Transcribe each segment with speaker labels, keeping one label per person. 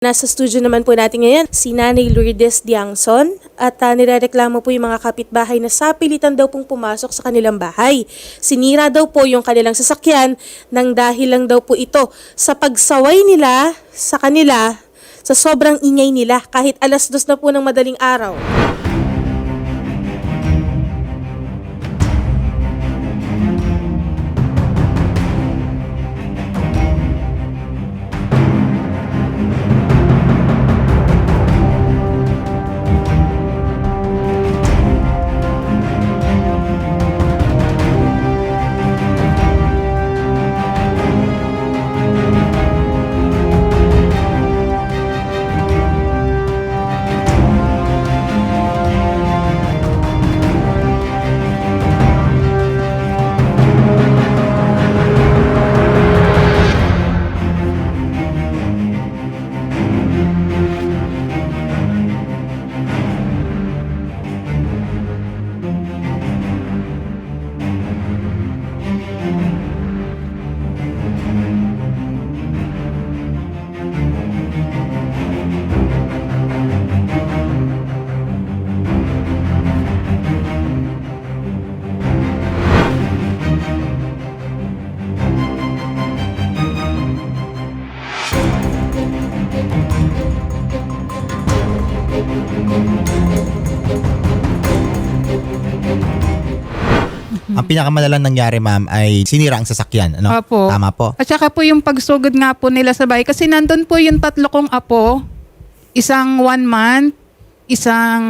Speaker 1: Nasa studio naman po natin ngayon si Nanay Lourdes Diangson at uh, nirereklamo po yung mga kapitbahay na sapilitan daw pong pumasok sa kanilang bahay. Sinira daw po yung kanilang sasakyan nang dahil lang daw po ito sa pagsaway nila sa kanila sa sobrang ingay nila kahit alas dos na po ng madaling araw.
Speaker 2: Ang pinakamalalang nangyari, ma'am, ay sinira ang sasakyan. Ano?
Speaker 3: Apo.
Speaker 2: Tama po.
Speaker 3: At saka po yung pagsugod nga po nila sa bahay. Kasi nandun po yung tatlo kong apo. Isang one month, isang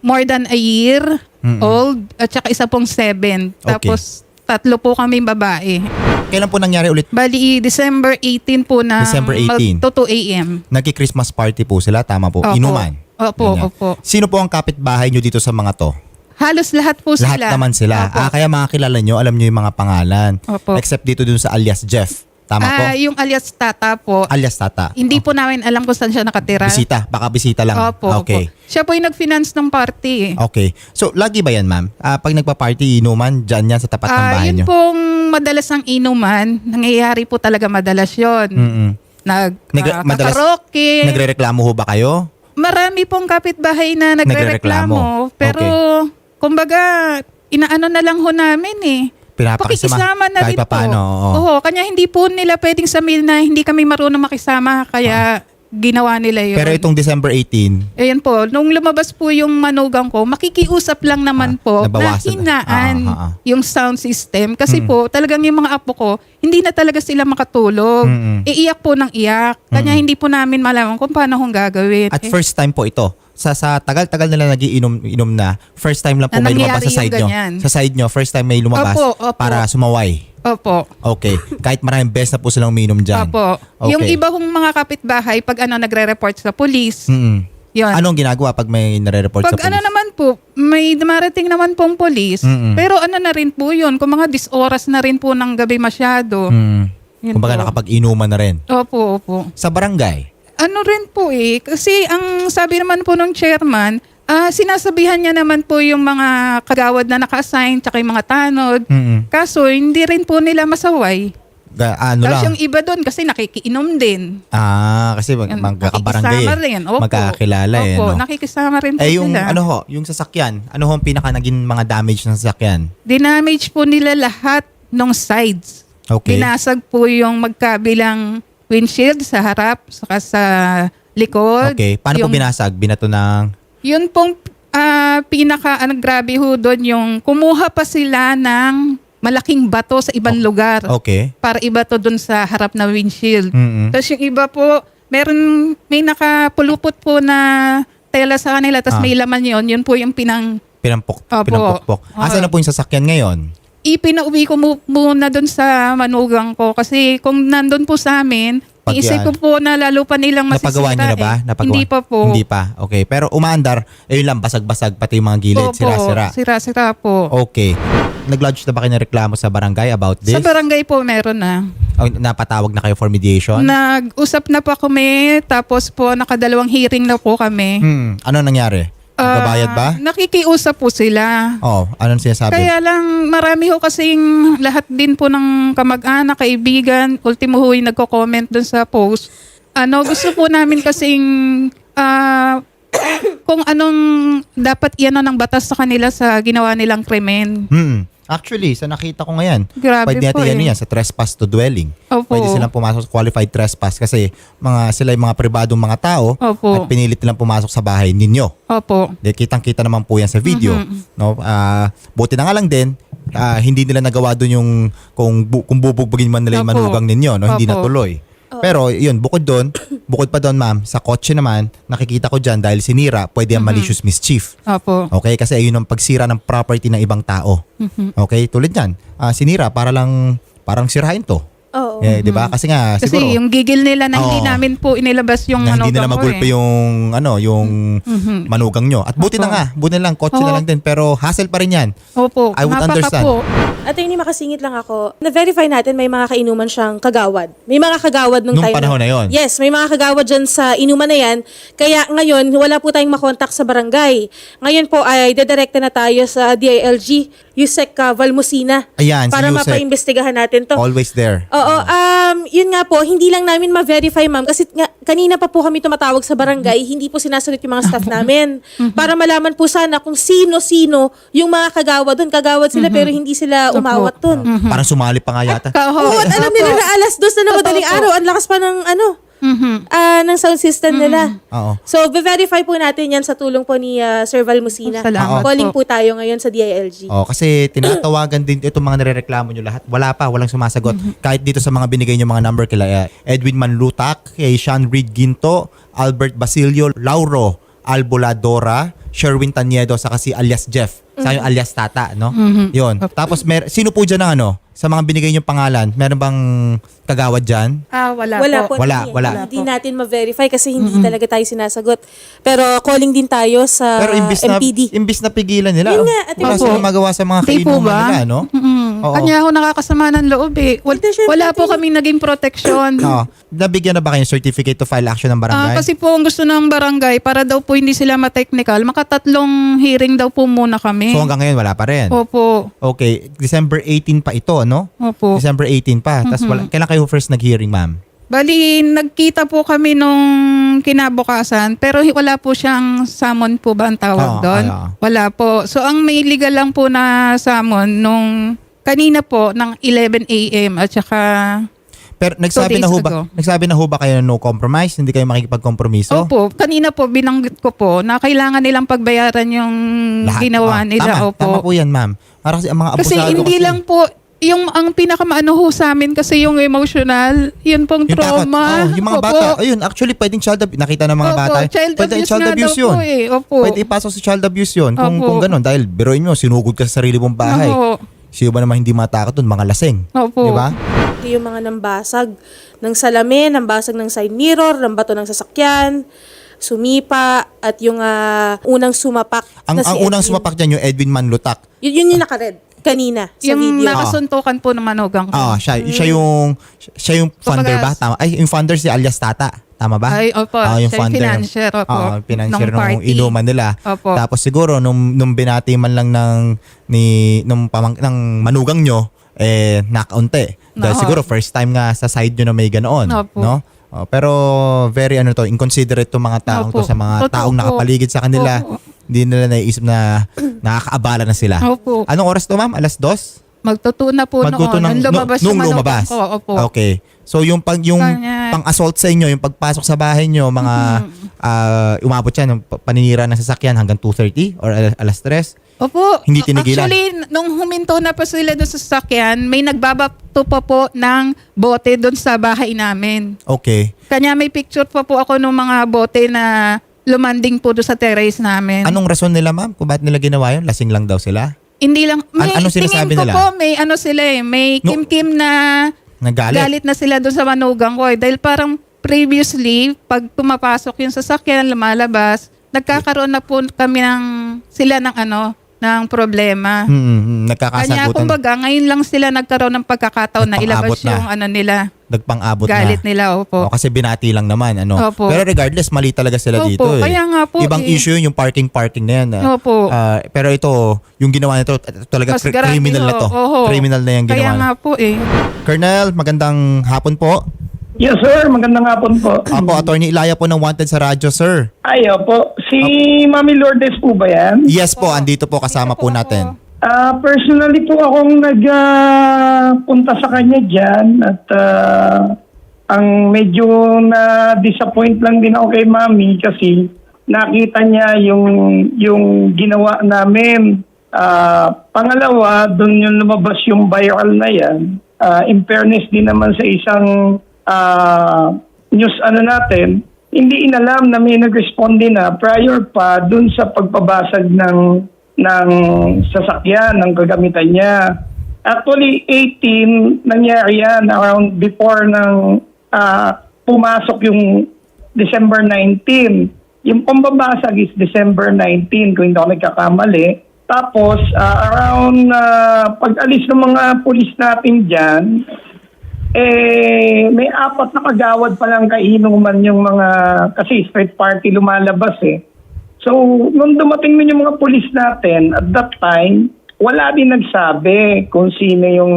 Speaker 3: more than a year
Speaker 2: Mm-mm.
Speaker 3: old, at saka isa pong seven.
Speaker 2: Okay.
Speaker 3: Tapos tatlo po kami babae.
Speaker 2: Kailan po nangyari ulit?
Speaker 3: Bali, December 18 po na
Speaker 2: December 18.
Speaker 3: mag- to 2 a.m.
Speaker 2: Nagki-Christmas party po sila. Tama po.
Speaker 3: Opo.
Speaker 2: Inuman.
Speaker 3: Opo,
Speaker 2: Ganyan.
Speaker 3: opo.
Speaker 2: Sino po ang kapitbahay nyo dito sa mga to?
Speaker 3: Halos lahat po
Speaker 2: Lahat
Speaker 3: sila.
Speaker 2: naman sila.
Speaker 3: Opo.
Speaker 2: Ah, kaya mga kilala nyo, alam nyo yung mga pangalan.
Speaker 3: Opo.
Speaker 2: Except dito dun sa alias Jeff. Tama po?
Speaker 3: Ah, yung alias Tata po.
Speaker 2: alias Tata.
Speaker 3: Hindi po namin alam kung saan siya nakatira.
Speaker 2: Bisita. Baka bisita lang.
Speaker 3: Opo,
Speaker 2: okay.
Speaker 3: opo. Siya po yung nag-finance ng party. eh.
Speaker 2: Okay. So, lagi ba yan, ma'am? Ah, pag nagpa-party, inuman, dyan yan sa tapat ng
Speaker 3: Ah,
Speaker 2: bahay
Speaker 3: yun
Speaker 2: nyo?
Speaker 3: pong madalas ang inuman, nangyayari po talaga madalas yun.
Speaker 2: Mm-mm.
Speaker 3: Nag,
Speaker 2: Nag-
Speaker 3: ah,
Speaker 2: madalas-
Speaker 3: karaoke.
Speaker 2: Nagre-reklamo ho ba kayo?
Speaker 3: Marami pong kapitbahay na
Speaker 2: Nagrereklamo.
Speaker 3: nagre-reklamo. Pero, kumbaga, inaano na lang ho namin eh.
Speaker 2: Pinapakisama
Speaker 3: Pakikisama na
Speaker 2: kahit
Speaker 3: rin
Speaker 2: papaano,
Speaker 3: po.
Speaker 2: oo.
Speaker 3: Oo, kanya hindi po nila pwedeng sabihin na hindi kami marunong makisama, kaya ginawa nila yun.
Speaker 2: Pero itong December 18,
Speaker 3: Ayan po, nung lumabas po yung manugang ko, makikiusap lang naman
Speaker 2: Ah,
Speaker 3: po na hinaan
Speaker 2: Ah, ah, ah.
Speaker 3: yung sound system. Kasi
Speaker 2: Mm.
Speaker 3: po, talagang yung mga apo ko, hindi na talaga sila makatulog.
Speaker 2: Mm-mm.
Speaker 3: Iiyak po ng iyak. Kanya hindi po namin malaman kung paano kong gagawin.
Speaker 2: At
Speaker 3: Eh,
Speaker 2: first time po ito. Sa sa tagal-tagal nila nagiinom inom na, first time lang po
Speaker 3: Na
Speaker 2: may lumabas sa side
Speaker 3: yung
Speaker 2: nyo.
Speaker 3: ganyan.
Speaker 2: Sa side nyo, first time may lumabas
Speaker 3: Opo, opo.
Speaker 2: para sumaway.
Speaker 3: Opo.
Speaker 2: Okay. Kahit maraming beses na po silang uminom dyan.
Speaker 3: Opo.
Speaker 2: Okay.
Speaker 3: Yung iba kong mga kapitbahay, pag ano, nagre-report sa police,
Speaker 2: Mm-mm.
Speaker 3: yun.
Speaker 2: Anong ginagawa pag may nare-report sa
Speaker 3: Pag
Speaker 2: police?
Speaker 3: ano naman po, may dumarating naman pong police,
Speaker 2: Mm-mm.
Speaker 3: pero ano na rin po yun, kung mga disoras na rin po ng gabi masyado.
Speaker 2: Mm.
Speaker 3: Yun
Speaker 2: Kumbaga
Speaker 3: po.
Speaker 2: nakapag-inuman na rin.
Speaker 3: Opo, opo.
Speaker 2: Sa barangay.
Speaker 3: Ano rin po eh, kasi ang sabi naman po ng chairman, ah sinasabihan niya naman po yung mga kagawad na naka-assign, tsaka yung mga tanod.
Speaker 2: Mm-mm.
Speaker 3: Kaso hindi rin po nila masaway.
Speaker 2: Ga- ano
Speaker 3: Tapos
Speaker 2: lang.
Speaker 3: yung iba doon kasi nakikiinom din.
Speaker 2: Ah, kasi mag-
Speaker 3: Yan,
Speaker 2: magkakabarangay
Speaker 3: nakikisama
Speaker 2: eh.
Speaker 3: rin. Opo.
Speaker 2: Magkakakilala eh.
Speaker 3: Opo,
Speaker 2: no?
Speaker 3: nakikisama rin po
Speaker 2: Eh yung
Speaker 3: sila.
Speaker 2: ano ho, yung sasakyan, ano ho ang pinaka naging mga damage ng sasakyan?
Speaker 3: Dinamage po nila lahat ng sides.
Speaker 2: Okay.
Speaker 3: Binasag po yung magkabilang windshield sa harap, saka sa likod.
Speaker 2: Okay. Paano po
Speaker 3: Yung-
Speaker 2: binasag? Binato ng
Speaker 3: Yun pong ah, pinaka ano, grabe ho doon yung kumuha pa sila ng malaking bato sa ibang lugar
Speaker 2: Okay.
Speaker 3: para ibato doon sa harap na windshield.
Speaker 2: Mm-mm.
Speaker 3: Tapos yung iba po, meron may nakapulupot po na tela sa kanila tapos
Speaker 2: Ah.
Speaker 3: may laman yon yun po yung pinang
Speaker 2: Pinampok,
Speaker 3: Opo.
Speaker 2: pinampokpok. Asan
Speaker 3: Oo.
Speaker 2: na po yung sasakyan ngayon?
Speaker 3: ipinauwi ko mu- muna doon sa manugang ko kasi kung nandun po sa amin,
Speaker 2: Pag
Speaker 3: iisip
Speaker 2: yan-
Speaker 3: ko po na lalo pa nilang masisira.
Speaker 2: Napagawa niyo na ba?
Speaker 3: eh.
Speaker 2: Napagawa?
Speaker 3: Hindi pa po.
Speaker 2: Hindi pa. Okay. Pero umaandar, ayun lang, basag-basag, pati yung mga gilid, sira-sira.
Speaker 3: Sira-sira po.
Speaker 2: Okay. Nag-lodge na ba kayo ng reklamo sa barangay about this?
Speaker 3: Sa barangay po meron na.
Speaker 2: O, napatawag na kayo for mediation?
Speaker 3: Nag-usap na po kami, tapos po nakadalawang hearing na po kami.
Speaker 2: Hmm. Ano nangyari?
Speaker 3: Ah,
Speaker 2: Nagbabayad ba?
Speaker 3: Nakikiusap po sila.
Speaker 2: Oh, anong sinasabi?
Speaker 3: Kaya lang marami ho kasing lahat din po ng kamag-anak, kaibigan, ultimo ho yung nagko-comment dun sa post. Ano, gusto po namin kasing ah, kung anong dapat iano ng batas sa kanila sa ginawa nilang krimen.
Speaker 2: Hmm. Actually, sa nakita ko ngayon,
Speaker 3: Grabe
Speaker 2: pwede
Speaker 3: po
Speaker 2: natin yan,
Speaker 3: eh.
Speaker 2: yan sa trespass to dwelling.
Speaker 3: Opo.
Speaker 2: Pwede silang pumasok sa qualified trespass kasi mga sila yung mga pribadong mga tao
Speaker 3: Opo.
Speaker 2: at pinilit nilang pumasok sa bahay ninyo.
Speaker 3: Opo.
Speaker 2: De, kitang-kita naman po yan sa video.
Speaker 3: Mm-hmm.
Speaker 2: No? Ah, buti na nga lang din, ah, hindi nila nagawa doon yung kung, bu- kung bubugbugin man nila yung
Speaker 3: Opo.
Speaker 2: manugang ninyo. No? Hindi
Speaker 3: Opo.
Speaker 2: natuloy. Pero yun, bukod doon, bukod pa doon ma'am, sa kotse naman, nakikita ko dyan dahil sinira, pwede ang malicious mischief.
Speaker 3: Opo.
Speaker 2: Okay? Kasi ayun ang pagsira ng property ng ibang tao.
Speaker 3: Mm-hmm.
Speaker 2: Okay? Tulad yan, ah, sinira para lang, parang sirahin to.
Speaker 1: Oo.
Speaker 2: Eh, di ba? Kasi nga,
Speaker 3: Kasi
Speaker 2: siguro,
Speaker 3: yung gigil nila na hindi
Speaker 2: Oo.
Speaker 3: namin po inilabas yung
Speaker 2: na hindi nila
Speaker 3: manugang ko
Speaker 2: magulpe
Speaker 3: eh.
Speaker 2: yung ano, yung
Speaker 3: Mhm.
Speaker 2: manugang nyo. At buti na nga, buti na lang, kotse na
Speaker 3: Oo.
Speaker 2: lang din. Pero hassle pa rin yan.
Speaker 3: Opo.
Speaker 2: I would
Speaker 3: mapaka
Speaker 2: understand.
Speaker 3: Po.
Speaker 1: Attorney, makasingit lang ako. Na-verify natin may mga kainuman siyang kagawad. May mga kagawad nung,
Speaker 2: Nung
Speaker 1: time
Speaker 2: panahon na yon.
Speaker 1: Yes, may mga kagawad dyan sa inuman na yan. Kaya ngayon, wala po tayong makontak sa barangay. Ngayon po ay dedirekta na tayo sa DILG, Yusek uh, Valmusina.
Speaker 2: Ayan, si
Speaker 1: Para
Speaker 2: Yusek.
Speaker 1: mapaimbestigahan natin to.
Speaker 2: Always there.
Speaker 1: Oo, um, yun nga po, hindi lang namin ma-verify ma'am kasi nga, kanina pa po kami tumatawag sa barangay, hindi po sinasagot yung mga staff namin. Para malaman po sana kung sino-sino yung mga kagawad doon. Kagawad sila pero hindi sila umawat doon.
Speaker 2: Parang sumali pa nga yata.
Speaker 1: Oo, at alam nila na alas dos na ng madaling araw, ang lakas pa ng ano,
Speaker 3: Mhm.
Speaker 1: ah, ng sound system nila.
Speaker 2: Oo.
Speaker 1: So, verify po natin yan sa tulong po ni ah, Sir Valmusina.
Speaker 3: Salamat
Speaker 1: Calling
Speaker 3: po.
Speaker 1: po tayo ngayon sa DILG.
Speaker 2: Oh, kasi tinatawagan din itong mga nirereklamo nyo lahat. Wala pa, walang sumasagot. Kahit dito sa mga binigay nyo mga number kila eh, Edwin Manlutak, kay Sean Reed Ginto, Albert Basilio, Lauro Alboladora, Sherwin Taniedo, saka si alias Jeff. Sa yung alias Tata, no? Yun. Tapos mer sino po dyan ang ano? Sa mga binigay nyo pangalan, meron bang kagawad dyan?
Speaker 3: Ah, wala,
Speaker 1: Wala po.
Speaker 2: Wala,
Speaker 1: hindi.
Speaker 2: wala.
Speaker 1: Hindi natin ma-verify kasi hindi talaga tayo sinasagot. Pero calling din tayo sa
Speaker 2: Pero imbis na,
Speaker 1: MPD.
Speaker 2: imbis na pigilan nila,
Speaker 1: Yun nga, Ate
Speaker 2: wala
Speaker 3: Opo.
Speaker 2: silang magawa sa mga
Speaker 3: Hindi po
Speaker 2: kainuman
Speaker 3: ba?
Speaker 2: nila, no?
Speaker 3: Mm.
Speaker 2: Oo.
Speaker 3: Kanya ako nakakasama ng loob eh. Wal-
Speaker 1: Hindi, syempre,
Speaker 3: wala po
Speaker 1: ate.
Speaker 3: kami naging protection.
Speaker 2: Oo. Nabigyan na ba kayo ng certificate to file action ng
Speaker 3: Ah,
Speaker 2: barangay?
Speaker 3: kasi po ang gusto ng barangay, para daw po hindi sila ma-technical, makatatlong hearing daw po muna kami.
Speaker 2: so hanggang ngayon wala pa rin.
Speaker 3: Opo.
Speaker 2: Okay, December 18 pa ito, no?
Speaker 3: Opo.
Speaker 2: December 18 pa. Tapos
Speaker 3: Mm-hmm.
Speaker 2: wala, kailan kayo first nag-hearing, ma'am?
Speaker 3: Bali, nagkita po kami nung kinabukasan, pero hi- wala po siyang summon po ba ang tawag
Speaker 2: Oo,
Speaker 3: doon?
Speaker 2: oo.
Speaker 3: Wala po. So, ang may legal lang po na summon nung kanina po ng 11 a.m. at saka
Speaker 2: Pero nagsabi na ho ba,
Speaker 3: ago.
Speaker 2: nagsabi na ho ba kayo na no compromise? Hindi kayo makikipagkompromiso?
Speaker 3: Opo, kanina po binanggit ko po na kailangan nilang pagbayaran yung
Speaker 2: Lahat.
Speaker 3: ginawa
Speaker 2: Ah,
Speaker 3: nila.
Speaker 2: Tama,
Speaker 3: Opo.
Speaker 2: tama po yan, ma'am. Para kasi ang mga
Speaker 3: Kasi
Speaker 2: abusado
Speaker 3: hindi
Speaker 2: kasi,
Speaker 3: lang po yung ang pinakamaano ho sa amin kasi yung emotional, yun pong
Speaker 2: yung takot.
Speaker 3: trauma.
Speaker 2: Oh, yung mga
Speaker 3: Opo.
Speaker 2: bata, ayun, actually pwedeng child abuse. Nakita ng mga
Speaker 3: Opo,
Speaker 2: bata.
Speaker 3: child
Speaker 2: pwede
Speaker 3: abuse
Speaker 2: child abuse yun.
Speaker 3: po eh. Opo.
Speaker 2: Pwede ipasok sa child abuse yun. Kung,
Speaker 3: Opo.
Speaker 2: kung ganun. Dahil, biroin mo, sinugod ka sa sarili mong bahay.
Speaker 3: Opo.
Speaker 2: Sino ba naman hindi matakot dun? Mga lasing.
Speaker 3: Opo.
Speaker 2: Di ba?
Speaker 1: Ito yung mga nambasag ng salamin, nambasag ng side mirror, ng bato ng sasakyan, sumipa, at yung ah, unang sumapak
Speaker 2: Ang,
Speaker 1: na si
Speaker 2: ang unang
Speaker 1: Edwin.
Speaker 2: sumapak dyan, yung Edwin Manlutak.
Speaker 1: Yun, yun yung nakared kanina sa
Speaker 3: yung
Speaker 1: video.
Speaker 3: nakasuntukan po ng manugang ko.
Speaker 2: Ah, siya, siya yung siya yung funder ba? Tama. Ay, yung funder si alias Tata. Tama ba?
Speaker 3: Ay, opo.
Speaker 2: Ah, yung
Speaker 3: Siya yung
Speaker 2: funder.
Speaker 3: financier, opo.
Speaker 2: Oo, financier
Speaker 3: nung party.
Speaker 2: inuman nila.
Speaker 3: Opo.
Speaker 2: Tapos siguro nung nung binati man lang ng ni nung pamang ng manugang nyo eh nakaunti. Dahil
Speaker 3: Oo.
Speaker 2: siguro first time nga sa side nyo na may ganoon,
Speaker 3: Opo.
Speaker 2: no? Oh, pero very ano to, inconsiderate to mga taong to
Speaker 3: Opo.
Speaker 2: sa mga
Speaker 3: Totoo
Speaker 2: taong nakapaligid sa kanila.
Speaker 3: Opo.
Speaker 2: Hindi nila naiisip na nakakaabala na sila.
Speaker 3: Opo.
Speaker 2: Anong oras to, ma'am? Alas dos?
Speaker 3: Magtutuna po
Speaker 2: Magtuto
Speaker 3: noon.
Speaker 2: ng,
Speaker 3: Nung lumabas
Speaker 2: nung
Speaker 3: yung
Speaker 2: lumabas.
Speaker 3: ko. Opo.
Speaker 2: Okay. So yung pag yung
Speaker 3: Kanya-
Speaker 2: pang-assault sa inyo, yung pagpasok sa bahay nyo, mga ah, umabot yan, yung pa- paninira ng sasakyan hanggang 2.30 or al- alas 3.
Speaker 3: Opo.
Speaker 2: Hindi tinigilan.
Speaker 3: Actually, nung huminto na pa sila doon sa sasakyan, may nagbabato pa po ng bote doon sa bahay namin.
Speaker 2: Okay.
Speaker 3: Kanya may picture pa po ako ng mga bote na lumanding po doon sa terrace namin.
Speaker 2: Anong rason nila, ma'am? Kung bakit nila ginawa yun? Lasing lang daw sila?
Speaker 3: Hindi lang, may,
Speaker 2: An- ano sinasabi
Speaker 3: tingin ko
Speaker 2: nila?
Speaker 3: po, may ano sila eh, may
Speaker 2: No.
Speaker 3: kim-kim na
Speaker 2: Nagalit?
Speaker 3: galit na sila doon sa manugang ko eh. Dahil parang previously, pag pumapasok yung sasakyan, lumalabas, nagkakaroon na po kami ng, sila ng ano, ng problema.
Speaker 2: Hmm, hmm,
Speaker 3: Kanya,
Speaker 2: nagkakasagutan.
Speaker 3: kumbaga, ngayon lang sila nagkaroon ng pagkakataon na ilabas
Speaker 2: na.
Speaker 3: yung ano nila,
Speaker 2: Nagpang-abot
Speaker 3: galit
Speaker 2: na.
Speaker 3: nila,
Speaker 2: O,
Speaker 3: opo.
Speaker 2: kasi binati lang naman. Ano?
Speaker 3: Opo.
Speaker 2: Pero regardless, mali talaga sila
Speaker 3: Opo,
Speaker 2: dito. Eh.
Speaker 3: kaya nga po
Speaker 2: Ibang
Speaker 3: eh.
Speaker 2: issue yun, yung parking-parking na yan. ah.
Speaker 3: Opo.
Speaker 2: Ah, pero ito, yung ginawa nito, talaga
Speaker 3: Mas
Speaker 2: criminal na
Speaker 3: ho,
Speaker 2: to.
Speaker 3: oho.
Speaker 2: Criminal na yung
Speaker 3: Kaya
Speaker 2: ginawa.
Speaker 3: nga po eh.
Speaker 2: Colonel, magandang hapon po.
Speaker 4: Yes, sir. Magandang hapon po.
Speaker 2: Apo, Attorney Ilaya po ng Wanted sa radyo, sir.
Speaker 4: Ay, opo. Si Mami Lourdes po ba yan?
Speaker 2: Yes po, andito po kasama po natin.
Speaker 4: Ah, personally po akong nagpunta sa kanya dyan at ah, ang medyo na-disappoint lang din ako kay Mami kasi nakita niya yung yung ginawa namin. Ah, pangalawa, doon yung lumabas yung viral na yan. Ah, in fairness din naman sa isang ah, news ano natin, hindi inalam na may nag-responde na prior pa doon sa pagpabasag ng ng sasakyan, ng kagamitan niya. Actually, 18 nangyari yan around before ng ah, pumasok yung December 19. Yung pambabasag is December 19 kung hindi ako nagkakamali. Tapos, ah, around ah, pag-alis ng mga pulis natin dyan, eh, may apat na kagawad pa lang kainuman yung mga, kasi street party lumalabas eh. So, nung dumating nun yung mga pulis natin, at that time, wala din nagsabi kung sino yung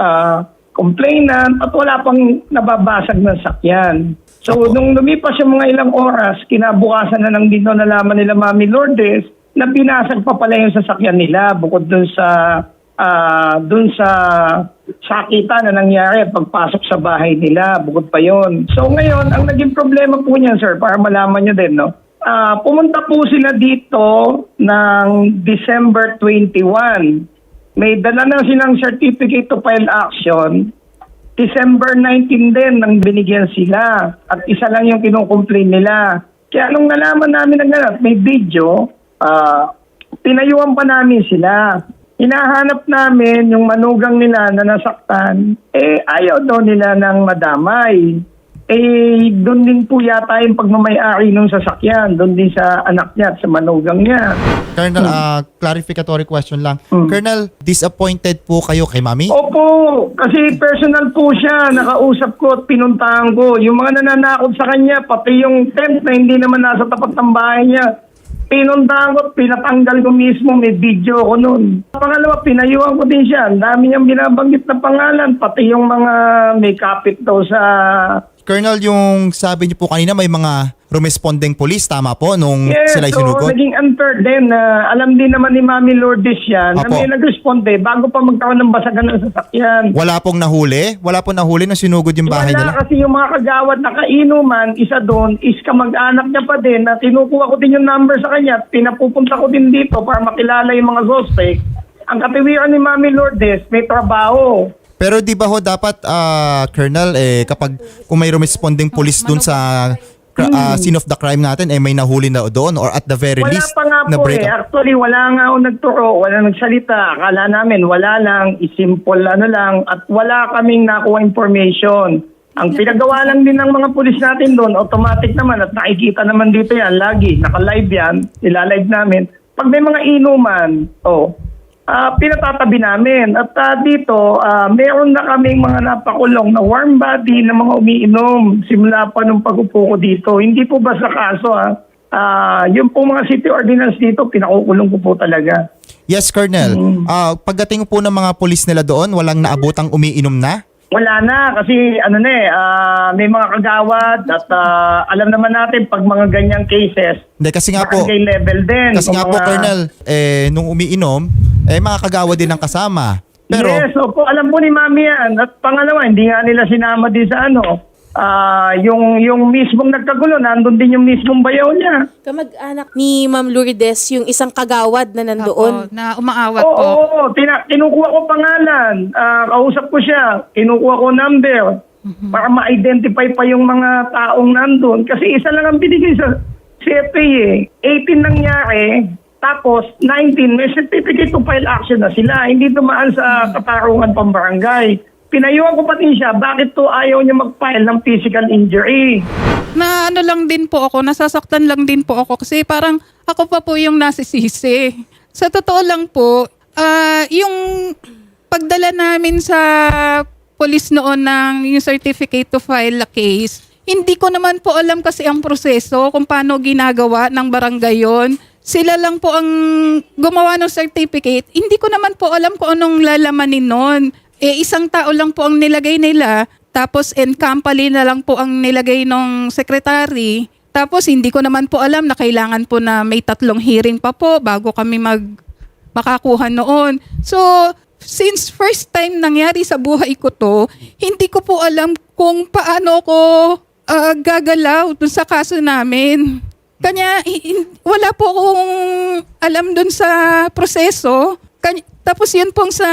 Speaker 4: ah, complainant at wala pang nababasag ng sakyan. So, nung lumipas yung mga ilang oras, kinabukasan na lang doon nalaman nila Mami Lourdes na binasag pa pala yung sasakyan nila bukod dun sa ah dun sa sakita na nangyari at pagpasok sa bahay nila, bukod pa yon. So ngayon, ang naging problema po niyan, sir, para malaman nyo din, no? Ah, pumunta po sila dito ng December 21. May dala na silang certificate to file action. December 19 din nang binigyan sila at isa lang yung kinukomplain nila. Kaya nung nalaman namin na ganap, may video, ah, pinayuan pa namin sila. Hinahanap namin yung manugang nila na nasaktan, eh ayaw daw nila ng madamay. Eh, doon din po yata yung pagmamayari ng sasakyan, doon din sa anak niya at sa manugang niya.
Speaker 2: Colonel, ah, clarificatory question lang.
Speaker 4: Hmm.
Speaker 2: Colonel, disappointed po kayo kay Mami?
Speaker 4: Opo, kasi personal po siya, nakausap ko at pinuntahan ko. Yung mga nananakot sa kanya, pati yung tent na hindi naman nasa tapat ng bahay niya, pinuntahan ko at pinatanggal ko mismo, may video ko noon. Pangalawa, pinayuhan ko din siya. Ang dami niyang binabanggit na pangalan, pati yung mga may kapit daw sa...
Speaker 2: Colonel, yung sabi niyo po kanina may mga rumesponding police, tama po, nung
Speaker 4: Yes,
Speaker 2: sila
Speaker 4: so
Speaker 2: sinugod?
Speaker 4: naging unfair din na alam din naman ni Mami Lourdes yan na
Speaker 2: Apo.
Speaker 4: may nag-responde bago pa magkaroon ng basagan ng sasakyan.
Speaker 2: Wala pong nahuli? Wala pong nahuli nung sinugod yung bahay
Speaker 4: Wala
Speaker 2: nila?
Speaker 4: kasi yung mga kagawad na kainuman, isa doon is kamag-anak niya pa din na kinukuha ko din yung number sa kanya at pinapupunta ko din dito para makilala yung mga suspect. Ang katiwiran ni Mami Lourdes, may trabaho.
Speaker 2: Pero di ba ho dapat, ah, Colonel, eh, kapag kung may responding police dun sa ah, scene of the crime natin, eh may nahuli na doon or at the very
Speaker 4: Wala
Speaker 2: least
Speaker 4: pa nga
Speaker 2: na
Speaker 4: po
Speaker 2: break
Speaker 4: eh. Actually, wala nga ako nagturo, wala nagsalita. Akala namin, wala lang, isimple ano lang, at wala kaming nakuha information. Ang pinagawa lang din ng mga pulis natin doon, automatic naman at nakikita naman dito yan, lagi, naka-live yan, nilalive namin. Pag may mga inuman, oh, ah pinatatabi namin. At ah, dito, ah, meron na kaming mga napakulong na warm body na mga umiinom simula pa nung pag-upo ko dito. Hindi po basta kaso ah. Ah, yung po mga city ordinance dito, pinakukulong ko po talaga.
Speaker 2: Yes, Colonel.
Speaker 4: Mm.
Speaker 2: Ah, pagdating po ng mga police nila doon, walang naabotang umiinom na?
Speaker 4: Wala na kasi ano na eh, ah, may mga kagawad at ah, alam naman natin pag mga ganyang cases,
Speaker 2: Hindi, kasi nga po,
Speaker 4: barangay level din.
Speaker 2: kasi
Speaker 4: Kung
Speaker 2: nga po,
Speaker 4: mga-
Speaker 2: Colonel, eh, nung umiinom, eh, mga kagawa din ang kasama. Pero,
Speaker 4: yes, opo, alam po ni Mami yan. At pangalawa, hindi nga nila sinama din sa ano, ah, yung, yung mismong nagkagulo, nandun din yung mismong bayaw niya.
Speaker 1: Kamag-anak ni Ma'am Lourdes, yung isang kagawad na nandoon.
Speaker 3: Opo, na umaawat
Speaker 4: Oo,
Speaker 3: po.
Speaker 4: oo, tina- kinukuha ko pangalan, ah, kausap ko siya, kinukuha ko number, para ma-identify pa yung mga taong nandun. Kasi isa lang ang binigay sa CFA eh. 18 nangyari, tapos 19, may certificate to file action na sila. Hindi dumaan sa katarungan pambarangay. Pinayuhan ko pati siya, bakit to ayaw niya mag-file ng physical injury?
Speaker 3: Na ano lang din po ako, nasasaktan lang din po ako kasi parang ako pa po yung nasisisi. Sa totoo lang po, ah, yung pagdala namin sa police noon ng yung certificate to file a case, hindi ko naman po alam kasi ang proseso kung paano ginagawa ng barangay yon. Sila lang po ang gumawa ng certificate. Hindi ko naman po alam kung anong lalamanin nun. Eh, isang tao lang po ang nilagay nila. Tapos Encampali na lang po ang nilagay ng secretary. Tapos hindi ko naman po alam na kailangan po na may tatlong hearing pa po bago kami mag makakuha noon. So, since first time nangyari sa buhay ko to, hindi ko po alam kung paano ko ah, gagalaw dun sa kaso namin. Kanya, wala po akong alam dun sa proseso. Kanya, tapos yun pong sa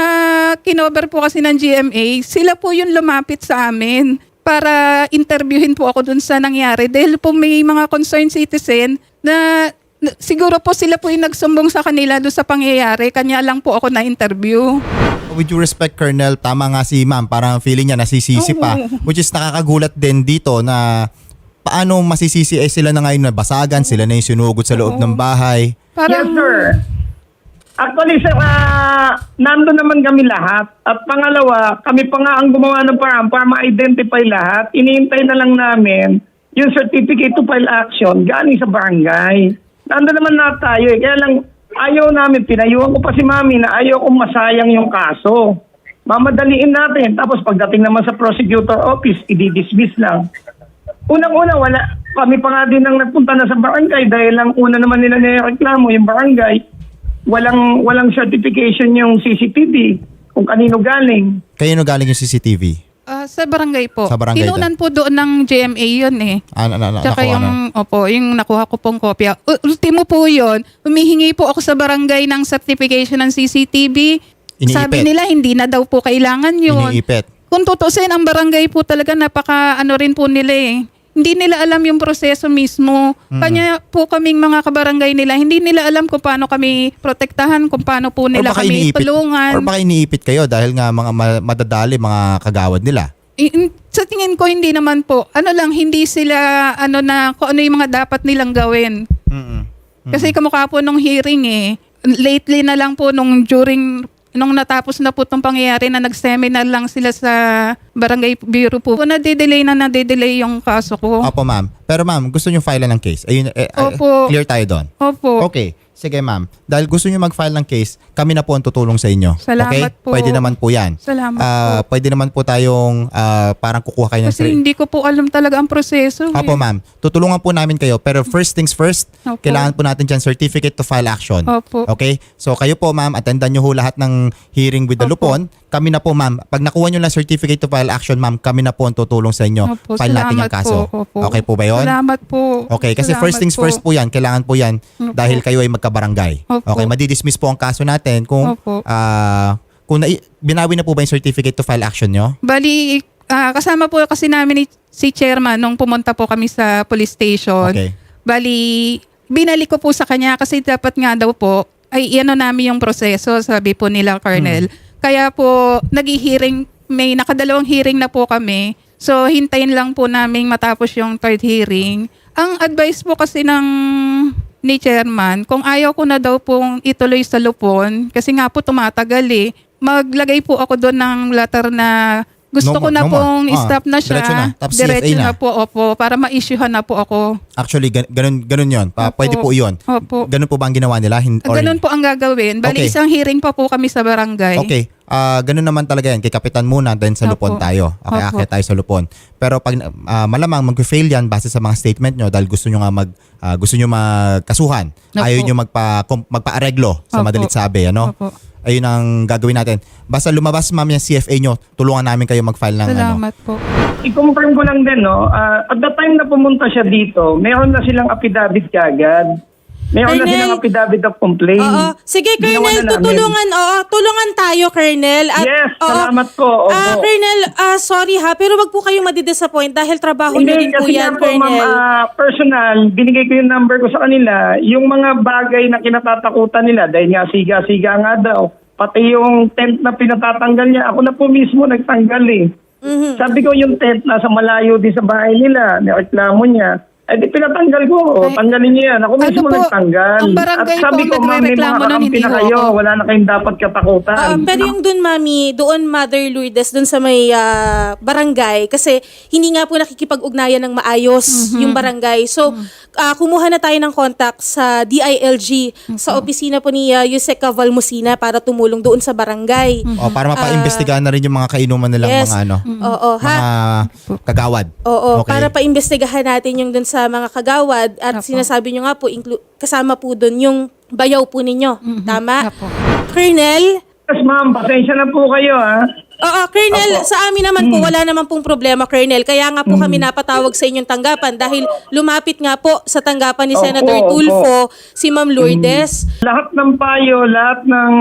Speaker 3: kinover po kasi ng GMA, sila po yung lumapit sa amin para interviewin po ako dun sa nangyari. Dahil po may mga concerned citizen na na- siguro po sila po yung nagsumbong sa kanila doon sa pangyayari. Kanya lang po ako na-interview.
Speaker 2: With due respect, Colonel, tama nga si ma'am. Parang feeling niya nasisisi pa. Which is nakakagulat din dito na paano masisisi eh sila na ngayon nabasagan, sila na yung sinugod sa loob ng bahay.
Speaker 3: Parang,
Speaker 4: Yes, sir. Actually, sir, ah, nandun naman kami lahat. At pangalawa, kami pa nga ang gumawa ng parang para ma-identify lahat. Iniintay na lang namin yung certificate to file action galing sa barangay. Nandun naman na tayo eh. Kaya lang, ayaw namin, pinayuhan ko pa si mami na ayaw kong masayang yung kaso. Mamadaliin natin. Tapos pagdating naman sa prosecutor office, i-dismiss lang. Unang-una, wala. Kami pa nga din ang nagpunta na sa barangay dahil lang una naman nila nireklamo yung barangay. Walang walang certification yung CCTV kung kanino galing.
Speaker 2: Kayo no galing yung CCTV?
Speaker 3: ah, sa barangay po.
Speaker 2: Sa barangay
Speaker 3: Tinunan po doon ng GMA yun eh.
Speaker 2: Ah, na, na, na,
Speaker 3: Tsaka
Speaker 2: nakuha
Speaker 3: yung,
Speaker 2: na.
Speaker 3: opo, yung nakuha ko pong kopya. U- Ultimo po yun, humihingi po ako sa barangay ng certification ng CCTV.
Speaker 2: Iniipit.
Speaker 3: Sabi nila, hindi na daw po kailangan yun.
Speaker 2: Iniipit.
Speaker 3: Kung tutusin, ang barangay po talaga napaka ano rin po nila eh. Hindi nila alam yung proseso mismo. Kanya po kaming mga kabarangay nila, hindi nila alam kung paano kami protektahan, kung paano po nila kami
Speaker 2: iniipit-
Speaker 3: tulungan.
Speaker 2: Or baka iniipit kayo dahil nga mga ma- madadali, mga kagawad nila.
Speaker 3: In- sa tingin ko hindi naman po. Ano lang hindi sila ano na kung ano yung mga dapat nilang gawin.
Speaker 2: Mm-mm.
Speaker 3: Kasi kamukha po nung hearing eh. Lately na lang po nung during nung natapos na po itong pangyayari na nag-seminar lang sila sa barangay bureau po. Po nade-delay na nade-delay yung kaso ko.
Speaker 2: Opo, ma'am. Pero ma'am, gusto niyo file ng case. Ayun, eh, eh,
Speaker 3: Opo.
Speaker 2: clear tayo doon.
Speaker 3: Opo.
Speaker 2: Okay. Sige, ma'am. Dahil gusto niyo mag-file ng case, kami na po ang tutulong sa inyo.
Speaker 3: Salamat
Speaker 2: okay?
Speaker 3: po.
Speaker 2: Pwede naman po yan.
Speaker 3: Salamat
Speaker 2: Ah, Pwede naman po tayong ah, parang kukuha kayo ng
Speaker 3: Kasi hindi ko po alam talaga ang proseso.
Speaker 2: Apo
Speaker 3: eh.
Speaker 2: ma'am, tutulungan po namin kayo pero first things first,
Speaker 3: Opo.
Speaker 2: kailangan po natin dyan certificate to file action.
Speaker 3: Opo.
Speaker 2: Okay? So kayo po ma'am, attendan nyo ho lahat ng hearing with the
Speaker 3: Opo.
Speaker 2: Lupon. Kami na po ma'am, pag nakuha nyo lang certificate to file action ma'am, kami na po ang tutulong sa inyo.
Speaker 3: Opo,
Speaker 2: file natin yung
Speaker 3: salamat
Speaker 2: kaso.
Speaker 3: po. Opo.
Speaker 2: Okay po ba yun?
Speaker 3: Salamat po.
Speaker 2: Okay, kasi
Speaker 3: Salamat
Speaker 2: first things
Speaker 3: po.
Speaker 2: first po yan, kailangan po yan
Speaker 3: Opo.
Speaker 2: dahil kayo ay magkabarangay.
Speaker 3: Opo.
Speaker 2: Okay, madidismiss po ang kaso natin kung
Speaker 3: Opo.
Speaker 2: ah kung nai- binawi na po ba yung certificate to file action nyo?
Speaker 3: Bali, ah, kasama po kasi namin ni, si chairman nung pumunta po kami sa police station.
Speaker 2: Okay.
Speaker 3: Bali, binalik ko po sa kanya kasi dapat nga daw po ay ano namin yung proseso, sabi po nila, Colonel.
Speaker 2: Hmm.
Speaker 3: Kaya po, nag-hearing, may nakadalawang hearing na po kami. So, hintayin lang po namin matapos yung third hearing. Ang advice po kasi ng ni chairman, kung ayaw ko na daw pong ituloy sa lupon, kasi nga po tumatagal eh, maglagay po ako doon ng letter na gusto
Speaker 2: No
Speaker 3: ko
Speaker 2: more,
Speaker 3: na
Speaker 2: no more.
Speaker 3: pong
Speaker 2: Ah,
Speaker 3: stop na siya.
Speaker 2: diretso na. Tapos
Speaker 3: Diretso
Speaker 2: CFA na.
Speaker 3: na po, opo, para ma-issuehan na po ako.
Speaker 2: Actually, gan- ganun, ganun yun. Pa,
Speaker 3: Opo.
Speaker 2: pwede po yun.
Speaker 3: Opo.
Speaker 2: Ganun po ba ang ginawa nila? Hin- or-
Speaker 3: Ganun po ang gagawin. Bali,
Speaker 2: Okay.
Speaker 3: isang hearing pa po kami sa barangay.
Speaker 2: Okay. Ah, ganun naman talaga yan. Kay Kapitan muna, then sa
Speaker 3: Opo.
Speaker 2: Lupon tayo. Okay,
Speaker 3: Opo.
Speaker 2: akit tayo sa Lupon. Pero pag ah, malamang mag-fail yan base sa mga statement nyo dahil gusto nyo nga mag ah, gusto nyo magkasuhan.
Speaker 3: Opo.
Speaker 2: Ayaw nyo magpa magpa-areglo sa
Speaker 3: Opo.
Speaker 2: madalit sabi, ano?
Speaker 3: Opo.
Speaker 2: Ayun ang gagawin natin. Basta lumabas ma'am yung CFA nyo, tulungan namin kayo mag-file ng ano.
Speaker 3: Salamat po.
Speaker 4: I-confirm ko lang din, no? ah, at the time na pumunta siya dito, meron na silang affidavit kagad. Meron na silang affidavit of complaint.
Speaker 1: Oo. Sige, Colonel,
Speaker 4: na
Speaker 1: tutulungan. Oo, tulungan tayo, Colonel. At,
Speaker 4: Yes,
Speaker 1: oo.
Speaker 4: salamat po. Opo.
Speaker 1: Ah, Colonel, ah, sorry ha, pero wag po kayong madidisappoint dahil trabaho niyo rin po
Speaker 4: kasi
Speaker 1: yan,
Speaker 4: nga po, ma'am,
Speaker 1: Colonel.
Speaker 4: ah, personal, binigay ko yung number ko sa kanila. Yung mga bagay na kinatatakutan nila, dahil nga siga-siga nga daw, pati yung tent na pinatatanggal niya, ako na po mismo nagtanggal eh.
Speaker 1: Mhm.
Speaker 4: Sabi ko yung tent nasa malayo din sa bahay nila, nireklamo niya. Eh di pinatanggal ko,
Speaker 3: Ay,
Speaker 4: tanggalin niya yan. Ako
Speaker 3: ano
Speaker 4: mismo
Speaker 3: po,
Speaker 4: nagtanggal.
Speaker 3: ang barangay
Speaker 4: At sabi ko, ma'am, may mga kakampi
Speaker 3: hindi
Speaker 4: na kayo,
Speaker 3: ako.
Speaker 4: wala na kayong dapat katakutan.
Speaker 1: Ah, pero yung dun, mami, doon Mother Lourdes, doon sa may ah, barangay, kasi hindi nga po nakikipag-ugnayan ng maayos yung barangay. So, ah, kumuha na tayo ng contact sa DILG sa opisina po ni uh, Yuseca Valmusina para tumulong doon sa barangay.
Speaker 2: O, para mapaimbestigahan na rin yung mga kainuman nilang
Speaker 1: Yes.
Speaker 2: mga ano,
Speaker 1: Oo, ha?
Speaker 2: mga kagawad.
Speaker 1: Oo,
Speaker 2: Okay.
Speaker 1: para paimbestigahan natin yung dun sa mga kagawad at
Speaker 3: Apo.
Speaker 1: sinasabi nyo nga po, inclu- kasama po dun yung bayaw po ninyo. Tama?
Speaker 3: Apo.
Speaker 1: Colonel?
Speaker 4: Yes, ma'am. Pasensya na po kayo, ha?
Speaker 1: Oo, Colonel,
Speaker 4: Apo.
Speaker 1: sa amin naman po, wala naman pong problema, Colonel. Kaya nga po kami napatawag sa inyong tanggapan dahil lumapit nga po sa tanggapan ni
Speaker 4: Opo,
Speaker 1: Senator
Speaker 4: opo.
Speaker 1: Tulfo si Ma'am Lourdes.
Speaker 4: Lahat ng payo, lahat ng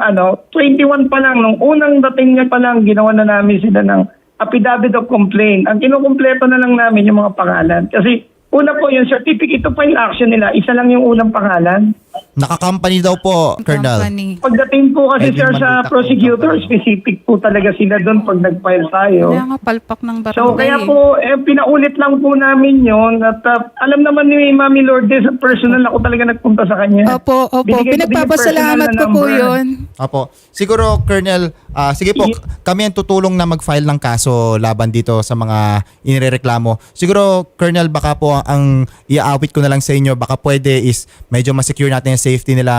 Speaker 4: ano, 21 pa lang, nung unang dating niya pa lang, ginawa na namin sila ng affidavit of complaint. Ang kinukumpleto na lang namin yung mga pangalan. Kasi una po, yung certificate of file action nila, isa lang yung unang pangalan.
Speaker 2: Naka-company daw po, Colonel.
Speaker 3: Company.
Speaker 4: Pagdating po kasi
Speaker 2: Edwin
Speaker 4: sir sa
Speaker 2: Mandutak,
Speaker 4: prosecutor, specific po talaga sila doon pag nag-file tayo.
Speaker 3: Kaya nga palpak ng barangay.
Speaker 4: So kaya po, eh, pinaulit lang po namin yon at ah, alam naman ni Mami Lourdes, personal ako talaga nagpunta sa kanya.
Speaker 3: Opo, opo.
Speaker 4: Binigay ko din yung
Speaker 3: Pinagpapasalamat
Speaker 4: personal
Speaker 3: ko
Speaker 4: na
Speaker 3: po
Speaker 4: number.
Speaker 3: yun.
Speaker 2: Opo. Siguro, Colonel, ah, sige po, kami ang tutulong na mag-file ng kaso laban dito sa mga inireklamo. Siguro, Colonel, baka po ang, ang iaawit ko na lang sa inyo, baka pwede is medyo ma-secure natin yung safety nila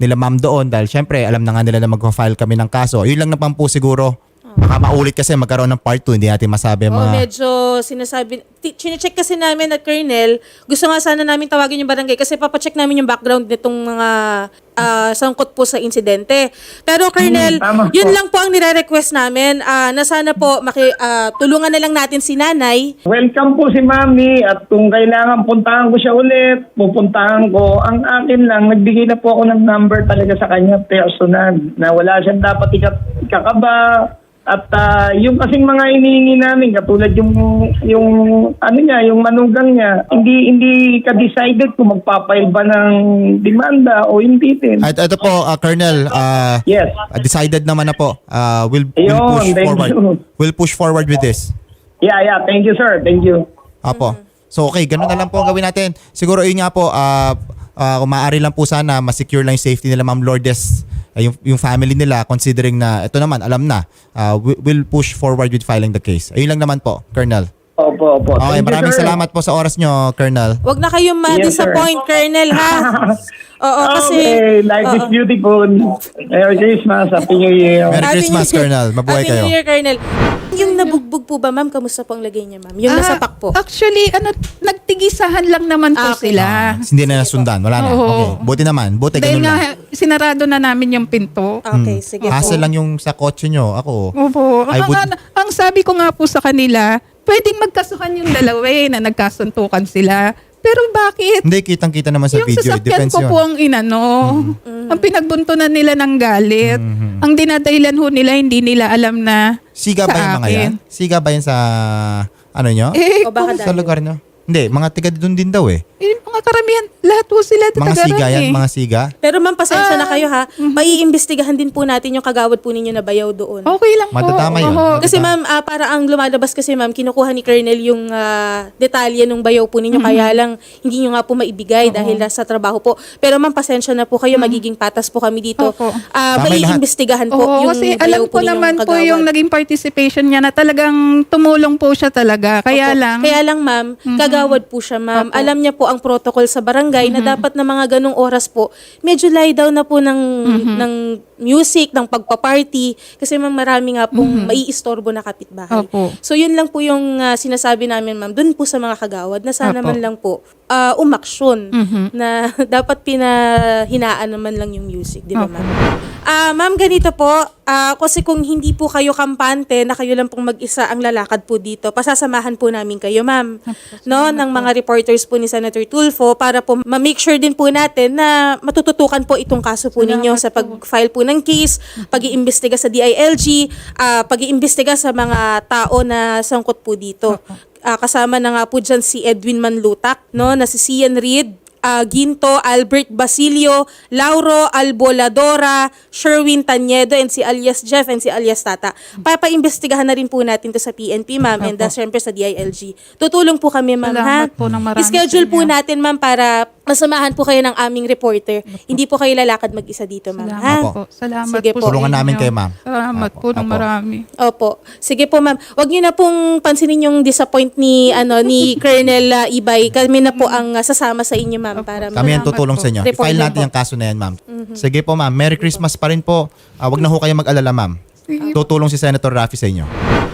Speaker 2: nila ma'am doon dahil syempre alam na nga nila na mag-file kami ng kaso. Yun lang naman po siguro. Baka maulit kasi magkaroon ng part 2, hindi natin masabi ang
Speaker 1: Oo,
Speaker 2: mga...
Speaker 1: medyo sinasabi, ti- chinecheck kasi namin at Colonel, gusto nga sana namin tawagin yung barangay kasi papacheck namin yung background nitong mga ah, sangkot po sa insidente. Pero Colonel,
Speaker 4: Mm, tama
Speaker 1: yun
Speaker 4: po.
Speaker 1: lang po ang nire-request namin ah, na sana po maki, ah, tulungan na lang natin si nanay
Speaker 4: Welcome po si Mami at kung kailangan puntahan ko siya ulit, pupuntahan ko. Ang akin lang, nagbigay na po ako ng number talaga sa kanya personal na wala siyang dapat ikakaba. At ah, yung kasing mga inihingi namin, katulad yung, yung ano niya, yung manugang niya, hindi hindi ka decided kung magpapail ba ng demanda o hindi din.
Speaker 2: At ito po, ah, Colonel, ah,
Speaker 4: Yes.
Speaker 2: decided naman na po. Ah, we'll, we'll
Speaker 4: Ayun,
Speaker 2: push
Speaker 4: thank
Speaker 2: forward.
Speaker 4: you.
Speaker 2: We'll push forward with this.
Speaker 4: Yeah, yeah. Thank you, sir. Thank you.
Speaker 2: Apo. So okay, ganun na lang po ang gawin natin. Siguro yun nga po, ah ah, kung maaari lang po sana, ma-secure lang yung safety nila Ma'am Lourdes, ah, yung, yung family nila, considering na ito naman, alam na, we- we'll push forward with filing the case. Ayun lang naman po, Colonel.
Speaker 4: Opo, opo.
Speaker 2: Okay,
Speaker 4: Thank you,
Speaker 2: maraming
Speaker 4: sir.
Speaker 2: salamat po sa oras nyo, Colonel.
Speaker 1: Huwag na kayong ma-disappoint, Colonel, ha? Oo, kasi...
Speaker 4: okay, life is
Speaker 1: Oo.
Speaker 4: beautiful. Merry Christmas, Happy New Year.
Speaker 2: Merry Christmas,
Speaker 1: New Year.
Speaker 2: Colonel. Mabuhay
Speaker 1: Happy
Speaker 2: kayo.
Speaker 1: New Year, Colonel. Yung nabugbog po ba, ma'am? Kamusta po ang lagay niya, ma'am? Yung
Speaker 3: Ah,
Speaker 1: nasapak po.
Speaker 3: Actually, ano, nagtigisahan lang naman po
Speaker 1: Ah, okay.
Speaker 3: sila.
Speaker 2: Ah, hindi na nasundan, wala na.
Speaker 3: Oo.
Speaker 2: Okay, buti naman. Buti
Speaker 3: Dahil
Speaker 2: ganun
Speaker 3: nga,
Speaker 2: lang.
Speaker 3: sinarado na namin yung pinto.
Speaker 1: Okay, sige po.
Speaker 2: Hassle lang yung sa kotse nyo. Ako,
Speaker 3: Opo.
Speaker 2: I
Speaker 3: Ang,
Speaker 2: would-
Speaker 3: ang, ang sabi ko nga po sa kanila, pwedeng magkasuhan yung dalawa eh, na nagkasuntukan sila. Pero bakit?
Speaker 2: hindi, kitang-kita naman sa
Speaker 3: yung
Speaker 2: video.
Speaker 3: sasakyan
Speaker 2: Depends
Speaker 3: ko
Speaker 2: yun.
Speaker 3: po ang inano.
Speaker 2: Mm-hmm.
Speaker 3: Ang pinagbuntunan nila ng galit. Ang dinadahilan ho nila, hindi nila alam na
Speaker 2: Siga
Speaker 3: sa
Speaker 2: ba yung mga
Speaker 3: akin.
Speaker 2: yan? Siga ba yan sa, ano nyo?
Speaker 3: Eh,
Speaker 1: O baka
Speaker 2: sa
Speaker 1: dahil.
Speaker 2: lugar nyo? Hindi, mga tiga doon din daw eh.
Speaker 3: eh, mga karamihan, lahat ho sila
Speaker 2: Mga siga yan,
Speaker 3: eh.
Speaker 2: mga siga.
Speaker 1: Pero ma'am, pasensya
Speaker 3: Ah,
Speaker 1: na kayo ha. Maiimbestigahan din po natin yung kagawad po ninyo na bayaw doon.
Speaker 3: Okay lang po.
Speaker 2: Madadama yun.
Speaker 3: Oo.
Speaker 1: Kasi ma'am, ah, para ang lumalabas kasi ma'am, kinukuha ni Colonel yung ah, detalye ng bayaw po ninyo. Kaya lang, hindi nyo nga po maibigay dahil sa trabaho po. Pero ma'am, pasensya na po kayo. Magiging patas po kami dito.
Speaker 3: Opo.
Speaker 1: Ah,
Speaker 2: Tama yung lahat.
Speaker 1: maiimbestigahan po
Speaker 3: Oo,
Speaker 1: yung
Speaker 3: kasi
Speaker 1: bayaw
Speaker 3: alam
Speaker 1: po
Speaker 3: ko
Speaker 1: ninyong
Speaker 3: naman po
Speaker 1: kagawad.
Speaker 3: yung naging participation niya na talagang tumulong po siya talaga. Kaya
Speaker 1: Opo.
Speaker 3: lang,
Speaker 1: Kaya lang ma'am, kagawad po siya ma'am.
Speaker 3: Opo.
Speaker 1: Alam niya po ang protocol sa barangay na dapat na mga ganong oras po, medyo lie down na po ng, ng music, ng pagpa-party. Kasi ma'am, marami nga pong maiistorbo na kapitbahay.
Speaker 3: Opo.
Speaker 1: So yun lang po yung ah, sinasabi namin ma'am, dun po sa mga kagawad na sana
Speaker 3: Opo.
Speaker 1: man lang po ah, umaksyon
Speaker 3: Mhm.
Speaker 1: na dapat pinahinaan naman lang yung music, di ba
Speaker 3: Opo.
Speaker 1: ma'am? Ah, ma'am, ganito po. Ah, kasi kung hindi po kayo kampante na kayo lang pong mag-isa ang lalakad po dito, pasasamahan po namin kayo, ma'am. No, ng mga reporters po ni Senator Tulfo para po ma-make sure din po natin na matututukan po itong kaso po ninyo sa pag-file po ng case, pag-iimbestiga sa DILG, ah, pag-iimbestiga sa mga tao na sangkot po dito. Ah, kasama na nga po dyan si Edwin Manlutak, no, na si Cian Reed, ah, Ginto, Albert Basilio, Lauro Alboladora, Sherwin Tanyedo, and si alias Jeff and si alias Tata. Papaimbestigahan na rin po natin to sa PNP, ma'am, and uh, syempre sa DILG. Tutulong po kami, ma'am, ha?
Speaker 3: Po ng marami
Speaker 1: Schedule
Speaker 3: sa
Speaker 1: po natin, ma'am, para masamahan po kayo ng aming reporter. Hindi po kayo lalakad mag-isa dito, ma'am.
Speaker 3: Salamat
Speaker 1: Ha?
Speaker 3: Po. Salamat
Speaker 1: Sige
Speaker 3: po.
Speaker 1: po.
Speaker 2: Tulungan namin kayo, ma'am.
Speaker 3: Salamat
Speaker 2: Apo.
Speaker 3: po ng
Speaker 2: Apo.
Speaker 3: marami.
Speaker 1: Opo. Sige po, ma'am. Huwag niyo na pong pansinin yung disappoint ni ano ni Colonel uh, Ibay. Kami na po ang uh, sasama sa inyo, ma'am, para
Speaker 2: Kami ang tutulong
Speaker 3: po.
Speaker 2: sa inyo.
Speaker 1: Report
Speaker 2: I-file natin
Speaker 1: po.
Speaker 2: yung kaso na yan, ma'am. Sige po, ma'am. Merry Christmas pa rin po. Ah, wag na ho kayo mag-alala, ma'am. Tutulong si Senator Raffy sa inyo.